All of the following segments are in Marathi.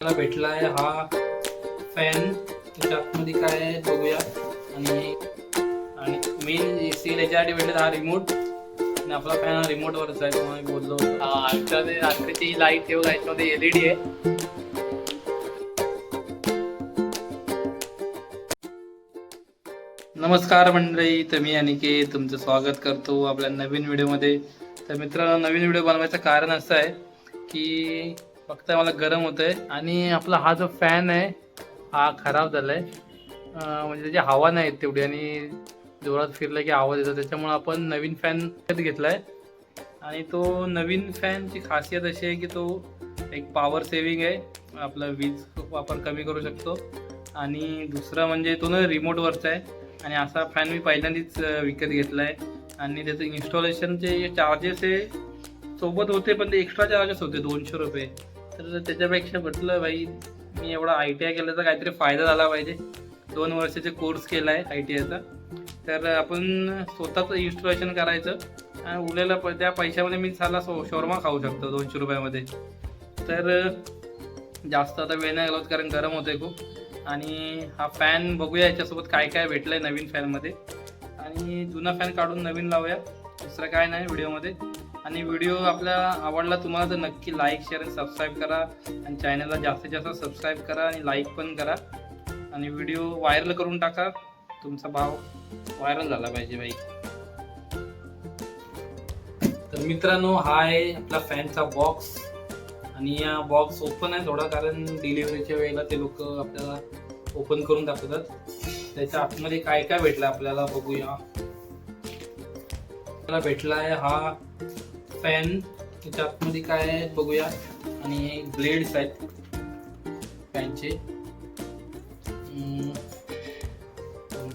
मला भेटला आहे हा फॅन त्याच्या आतमध्ये काय आहे बघूया. आणि आणि मेन एसी याच्यासाठी भेटले हा रिमोट आणि आपला फॅन हा रिमोटवरच आहे तुम्हाला बोललो होतो. रात्रीची लाइट बघा याच्यामध्ये एलईडी आहे. नमस्कार मंडळी तर मी अनिकेत तुमचं स्वागत करतो आपल्या नवीन व्हिडिओमध्ये तर मित्रांनो नवीन व्हिडिओ बनवायचं कारण असं आहे की फक्त मला गरम होतं आहे आणि आपला हा जो फॅन आहे हा खराब झाला आहे म्हणजे त्याची हवा नाही येत तेवढी आणि जोरात फिरला की आवाज येतो त्याच्यामुळे आपण नवीन फॅन घेतला आहे आणि तो नवीन फॅनची खासियत अशी आहे की तो एक पॉवर सेविंग आहे. आपला वीज वापर कमी करू शकतो. आणि दुसरा म्हणजे तो ना रिमोटवरचा आहे. आणि असा फॅन मी पहिल्यांदाच विकत घेतला आहे आणि त्याचं इन्स्टॉलेशनचे चार्जेस हे सोबत होते पण ते एक्स्ट्रा चार्जेस होते दोनशे रुपये. तर त्याच्यापेक्षा म्हटलं भाई मी एवढा आय टी आय केलं तर काहीतरी फायदा झाला पाहिजे. दोन वर्षाचे कोर्स केला आहे आय टी आयचा तर आपण स्वतःचं इन्स्टॉलेशन करायचं आणि उरलेला प त्या पैशामध्ये मी साला सो शोरमा खाऊ शकतो दोनशे रुपयामध्ये. तर जास्त आता वेळ नाही घालवत कारण गरम होते खूप. आणि हा फॅन बघूया याच्यासोबत काय काय भेटलंय नवीन फॅनमध्ये आणि जुना फॅन काढून नवीन लावूया. दुसरं काय नाही व्हिडिओमध्ये. आणि व्हिडिओ आपला आवडला तुम्हाला तर नक्की लाईक शेअर आणि सबस्क्राईब करा. आणि चॅनलला जास्तीत जास्त सबस्क्राईब करा आणि लाईक पण करा. आणि व्हिडिओ व्हायरल करून टाका. तुमचा भाव व्हायरल झाला पाहिजे बाई. तर मित्रांनो हा आहे आपला फॅनचा बॉक्स आणि या बॉक्स ओपन आहे थोडा कारण डिलिव्हरीच्या वेळेला ते लोक आपल्याला ओपन करून दाखवतात. त्याच्या आतमध्ये काय काय भेटलं आपल्याला बघूया. आपल्याला भेटला आहे हा फॅन त्याच्या आतमध्ये काय बघूया. आणि ब्लेड्स आहेत. फॅनचे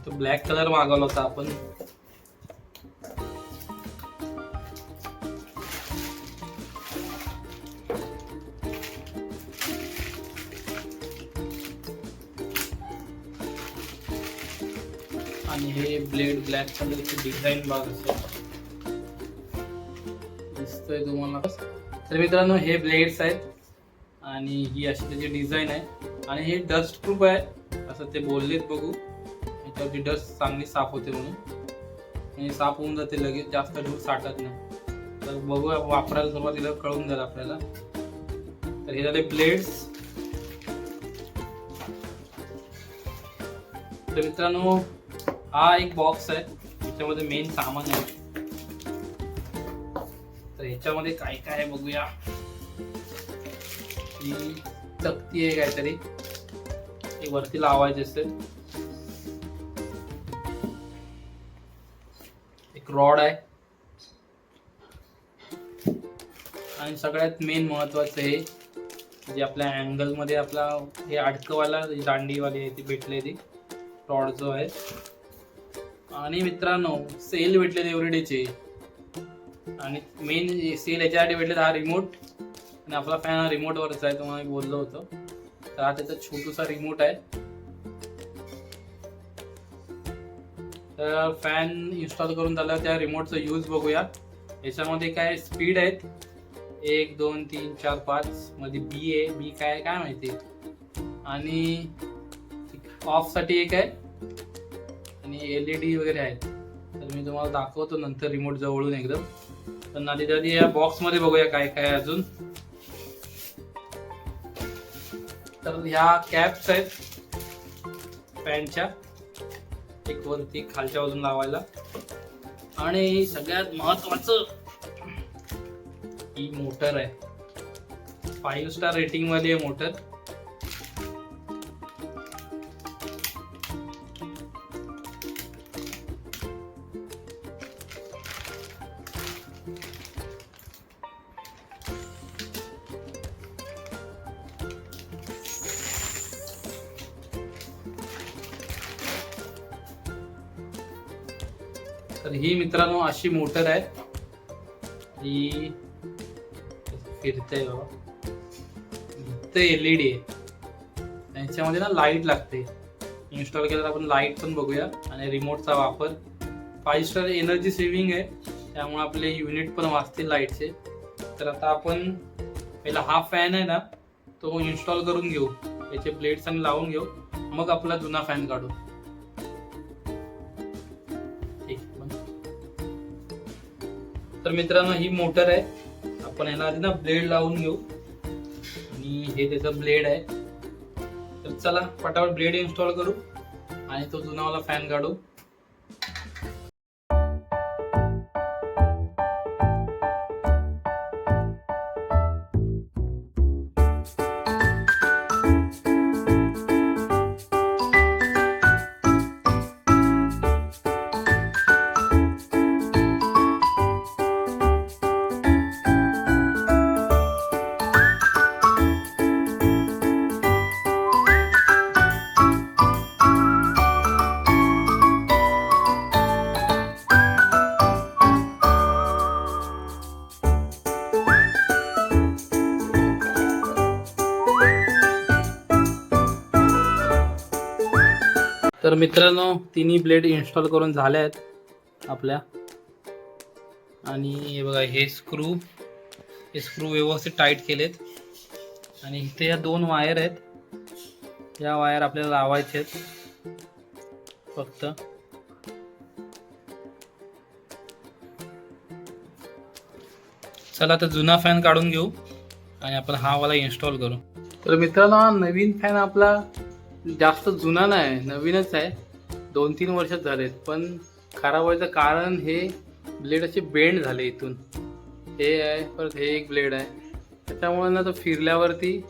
तो ब्लॅक कलर मागवला होता आपण. आणि हे ब्लेड ब्लॅक कलरची डिझाईन बघ असेल. दिसतोय तुम्हाला. तर मित्रांनो हे ब्लेड्स आहेत आणि ही अशी त्याची डिझाईन आहे. आणि हे डस्ट प्रूफ आहे असं ते बोललेत बघू. याच्यावरती डस्ट चांगली साफ होते म्हणून. आणि साफ होऊन जाते लगेच जास्त धूळ साठत नाही. तर बघू वापरायला सुरुवातीला कळून जाईल आपल्याला. तर हे झाले ब्लेड्स. तर मित्रांनो हा एक बॉक्स आहे. त्याच्यामध्ये मेन सामान आहे. ह्याच्यामध्ये काय काय आहे बघूया. ही चकती आहे काहीतरी. ही वरती लावायची असेल. एक रॉड आहे. आणि सगळ्यात मेन महत्वाचं हे जे आपल्या अँगलमध्ये आपला हे अडकवाला दांडीवाली आहे ती भेटले ती. रॉड जो आहे. आणि मित्रांनो सेल भेटले एव्हरीडेचे आणि मेन सेल याच्यासाठी भेटले हा रिमोट आणि आपला फॅन हा रिमोटवरच आहे तुम्हाला मी बोललो होतो. तर हा त्याचा छोटूसा रिमोट आहे. तर फॅन इन्स्टॉल करून झालं त्या रिमोटचा यूज बघूया. याच्यामध्ये काय स्पीड आहेत? एक दोन तीन चार पाच. मध्ये बी आहे. बी काय आहे? काय माहिती? आणि ऑफसाठी एक आहे. आणि एल ई डी वगैरे आहेत. मी तुम्हाला दाखवतो नंतर रिमोट जवळून एकदम. पण आधी आधी या बॉक्समध्ये बघूया काय काय अजून. तर ह्या कॅप्स आहेत. पॅन्टच्या एक वरती खालच्या बाजून लावायला. आणि सगळ्यात महत्वाचं ही मोटर आहे. फाईव्ह स्टार रेटिंग वाली आहे मोटर तर ही मित्रांनो अशी मोटर आहे. ही फिरते बाबा. ते एलईडी आहे. त्यांच्यामध्ये ना लाइट लागते. इन्स्टॉल केल्यावर आपण लाइट पण बघूया आणि रिमोटचा वापर. फाईव्ह स्टार एनर्जी सेव्हिंग आहे. त्यामुळे आपले युनिट पण वाचतील लाईटचे तर आता आपण पहिला हा फॅन आहे ना तो इन्स्टॉल करून घेऊ. त्याचे ब्लेड्स आणि लावून घेऊ. मग आपला जुना फॅन काढू. तर मित्रांनो ही मोटर आहे. आपण याला आधी ना ब्लेड लावून घेऊ. आणि हे त्याचं ब्लेड आहे. तर चला पटापट ब्लेड इन्स्टॉल करू. आणि तो जुनावाला फॅन काढू. तर मित्रांनो तिन्ही ब्लेड इन्स्टॉल करून झाल्या आहेत आपल्या. आणि हे बघा हे स्क्रू हे स्क्रू व्यवस्थित टाईट केलेत. आणि इथे या दोन वायर आहेत. या वायर आपल्याला लावायचे आहेत. फक्त. चला आता जुना फॅन काढून घेऊ आणि आपण हा वाला इन्स्टॉल करू. तर मित्रांनो हा नवीन फॅन आपला जास्त जुना नाही नवीनच आहे. दोन तीन वर्षात झालेत. पण खराब व्हायचं कारण हे ब्लेड असे बेंड झाले इथून. हे आहे परत हे एक ब्लेड आहे. त्याच्यामुळे ना तो फिरल्यावरती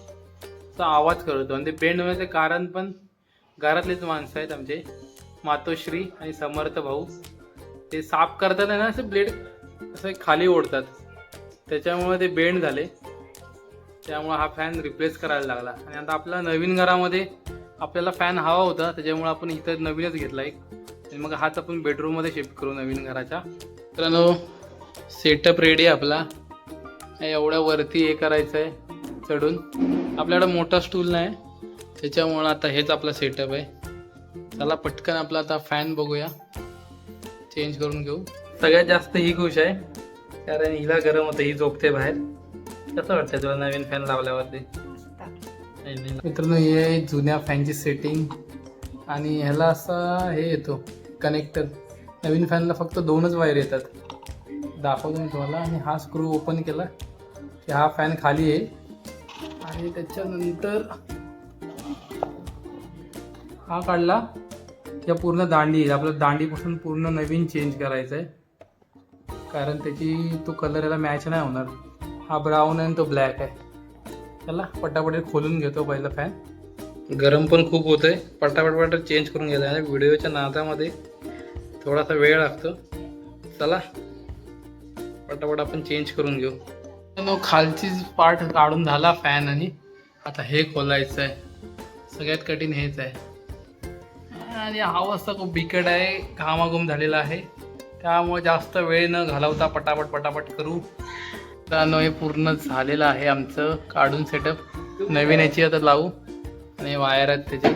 तो आवाज करतो आणि ते म्हणजे बेंड होण्याचं कारण पण घरातलेच माणसं आहेत आमचे. मातोश्री आणि समर्थ भाऊ. ते साफ करताना ना असे ब्लेड असं खाली ओढतात. त्याच्यामुळे ते बेंड झाले. त्यामुळे हा फॅन रिप्लेस करायला लागला. आणि आता आपल्या नवीन घरामध्ये आपल्याला फॅन हवा होता त्याच्यामुळे आपण इथं नवीनच घेतला एक आणि मग हाच आपण बेडरूममध्ये शिफ्ट करू नवीन घराच्या मित्रांनो सेटअप रेडी आपला. एवढ्या वरती हे करायचं आहे चढून. आपल्याकडं मोठा स्टूल नाही त्याच्यामुळं आता हेच आपला सेटअप आहे. चला पटकन आपला आता फॅन बघूया. चेंज करून घेऊ. सगळ्यात जास्त ही खुश आहे कारण हिला गरम होतं ही झोपते बाहेर. कसं वाटतं तुला नवीन फॅन लावल्यावरती? मित्रांनो हे आहे जुन्या फॅनची सेटिंग आणि ह्याला असा हे येतो कनेक्टर नवीन फॅनला फक्त दोनच वायर येतात. दाखवतो मी तुम्हाला. आणि हा स्क्रू ओपन केला की हा फॅन खाली आहे. आणि त्याच्यानंतर हा काढला त्या पूर्ण दांडी येईल आपल्याला दांडीपासून पूर्ण नवीन चेंज करायचं आहे कारण त्याची तो कलर याला मॅच नाही होणार. हा ब्राऊन आणि तो ब्लॅक आहे. चला पटापट खोलून घेतो पहिला फॅन गरम पण खूप होत आहे पटापट चेंज करून घ्यायला आणि व्हिडिओच्या नादामध्ये थोडासा वेळ लागतो. चला पटापट आपण चेंज करून घेऊ. खालची पार्ट काढून झाला फॅन आणि आता हे खोलायचं आहे सगळ्यात कठीण हेच आहे. आणि हा वाजता खूप बिकट आहे. घामाघूम झालेला आहे. त्यामुळे जास्त वेळ न घालवता पटापट पटापट करू. मित्रांनो हे पूर्ण झालेलं आहे आमचं काढून सेटअप नवीन याची आता लावू. आणि वायर आहेत त्याचे.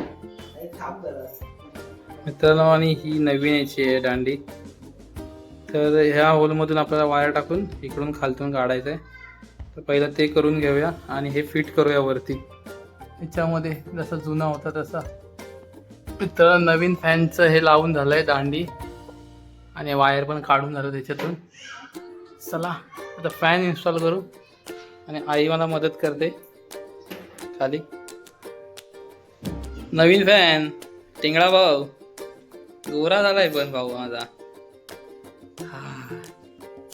मित्रांनो आणि ही नवीन याची आहे दांडी. तर ह्या होलमधून आपल्याला वायर टाकून इकडून खालतून काढायचं आहे तर पहिलं ते करून घेऊया आणि हे फिट करूया वरती. याच्यामध्ये जसा जुना होता तसा. तर नवीन फॅनचं हे लावून झालं आहे दांडी. आणि वायर पण काढून झालं त्याच्यातून. चला. आता फॅन इन्स्टॉल करू आणि आई मला मदत करते. खाली. नवीन फॅन टिंगळा भाऊ. गोरा झालाय पण भाऊ माझा. हा.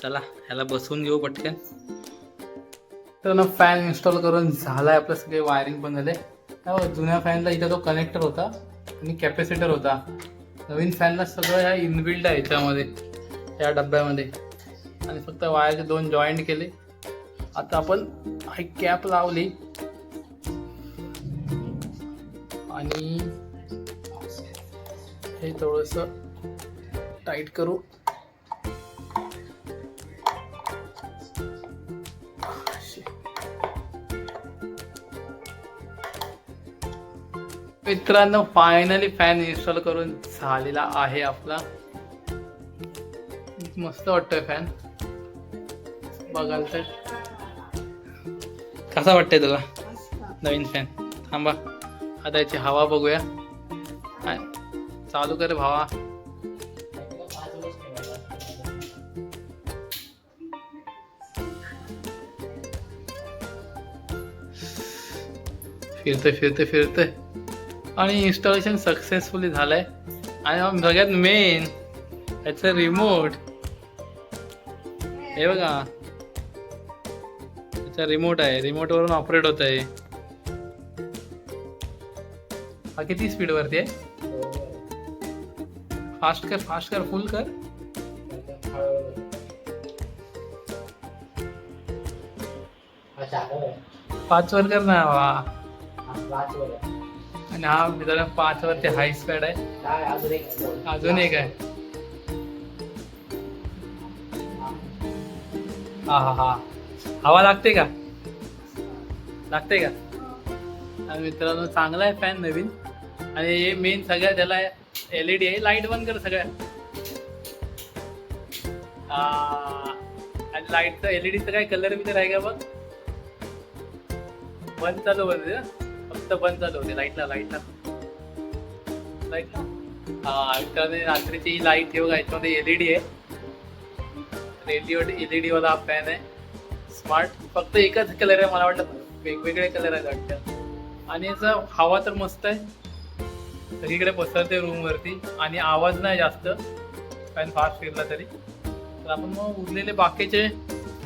चला ह्याला बसवून घेऊ पटकन. तर ना फॅन इन्स्टॉल करून झालाय आपलं सगळे वायरिंग पण झाले. हो, जुन्या फॅनला इथं तो कनेक्टर होता आणि कॅपॅसिटर होता. नवीन फॅनला सगळं ह्या इनबिल्ड आहे याच्यामध्ये या डब्यामध्ये. आणि फक्त वायरचे दोन जॉईंट केले. आता आपण ही कॅप लावली. आणि हे थोडस टाईट करू. मित्रांनो फायनली फॅन इन्स्टॉल करून झालेला आहे आपला. मस्त वाटतोय फॅन बघाल तर. कसा वाटतंय तुला? नवीन फॅन थांबा. आता याची हवा बघूया. चालू कर भावा. फिरते फिरते फिरते आणि इन्स्टॉलेशन सक्सेसफुली झालंय. आणि सगळ्यात मेन याचं रिमोट हे बघा. त्याचा रिमोट आहे. रिमोट वरून ऑपरेट होत आहे हा किती स्पीड वरती आहे? फास्ट कर फास्ट कर फुल कर. पाच वर कर ना वा. आणि हा मित्रांनो पाच वरती हाय स्पीड आहे. अजून एक आहे. हा हा हा. हवा लागते का? लागते का? आणि मित्रांनो चांगला आहे फॅन नवीन. आणि हे मेन सगळ्या त्याला एल ई डी आहे लाइट बंद कर सगळ्या. आणि लाईटचा एल ई डीचा काय कलर बिलर आहे का बघ? बंद चालू होते फक्त बंद चालू होते लाईटला लाईटला लाईटला हा मित्रांनो रात्रीची लाइट हे बघा याच्यामध्ये एल ई डी आहे. एल ई डी वाला हा फॅन आहे. स्मार्ट फक्त एकच कलर आहे मला वाटतं वेगवेगळे कलर आहेत वाटतं. आणि याचा हवा तर मस्त आहे. सगळीकडे पसरते रूम वरती. आणि आवाज नाही जास्त फॅन फास्ट फिरला तरी. तर आपण मग उरलेले बाकीचे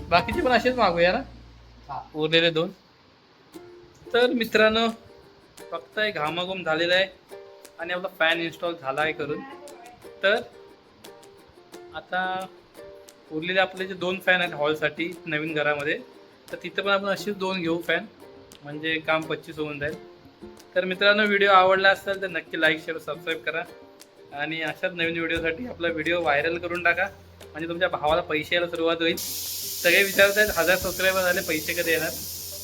बाकीचे पण असेच मागूया ना? उरलेले दोन. तर मित्रांनो फक्त एक घामाघूम झालेला आहे. आणि आपला फॅन इन्स्टॉल झाला आहे करून. तर आता उरलेले आपले जे दोन फॅन आहेत हॉलसाठी नवीन घरामध्ये तर तिथं पण आपण अशीच दोन घेऊ फॅन म्हणजे काम पच्चीस होऊन जाईल. तर मित्रांनो व्हिडिओ आवडला असेल तर नक्की लाईक शेअर सबस्क्राईब करा. आणि अशाच नवीन व्हिडिओसाठी आपला व्हिडिओ व्हायरल करून टाका. म्हणजे तुमच्या भावाला पैसे यायला सुरुवात होईल. सगळे विचारत आहेत हजार सबस्क्रायबर झाले पैसे कधी येणार?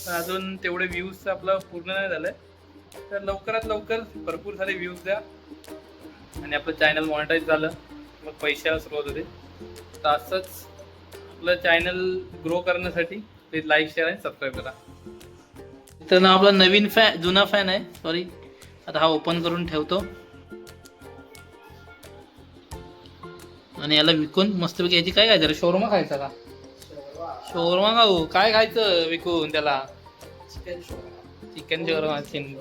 पण अजून तेवढे व्ह्यूज आपलं पूर्ण नाही झालं तर लवकरात लवकर भरपूर सारे व्ह्यूज द्या. आणि आपलं चॅनल मॉनिटाईज झालं. मग पैशाला यायला सुरुवात होते. तर असंच आपलं चॅनल ग्रो करण्यासाठी प्लीज लाईक शेअर आणि सबस्क्राईब करा. तर ना आपला नवीन फॅन जुना फॅन आहे सॉरी आता हा ओपन करून ठेवतो. आणि याला विकून मस्तपैकी याची काय खायचं शोरमा खायचा का? शोरमा खाऊ. काय खायचं विकून त्याला? Chicken shawarma chicken